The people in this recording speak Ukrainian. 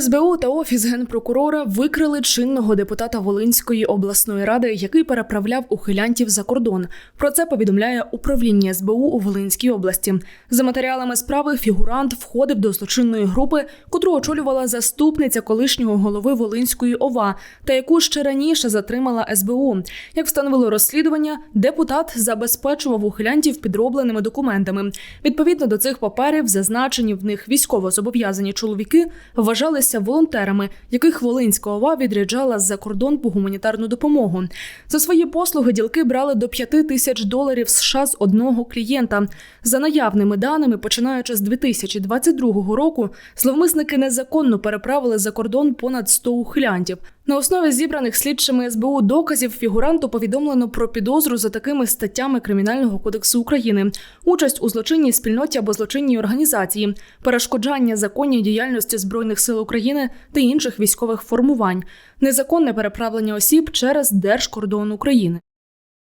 СБУ та офіс генпрокурора викрили чинного депутата Волинської обласної ради, який переправляв ухилянтів за кордон. Про це повідомляє управління СБУ у Волинській області. За матеріалами справи фігурант входив до злочинної групи, котру очолювала заступниця колишнього голови Волинської ОВА, та яку ще раніше затримала СБУ. Як встановило розслідування, депутат забезпечував ухилянтів підробленими документами. Відповідно до цих паперів, зазначені в них військовозобов'язані чоловіки вважалися волонтерами, яких Волинська ОВА відряджала за кордон по гуманітарну допомогу. За свої послуги ділки брали до 5 тисяч доларів США з одного клієнта. За наявними даними, починаючи з 2022 року, зловмисники незаконно переправили за кордон понад 100 ухилянтів. На основі зібраних слідчими СБУ доказів фігуранту повідомлено про підозру за такими статтями Кримінального кодексу України: участь у злочинній спільноті або злочинній організації, перешкоджання законній діяльності збройних сил України та інших військових формувань, незаконне переправлення осіб через держкордон України.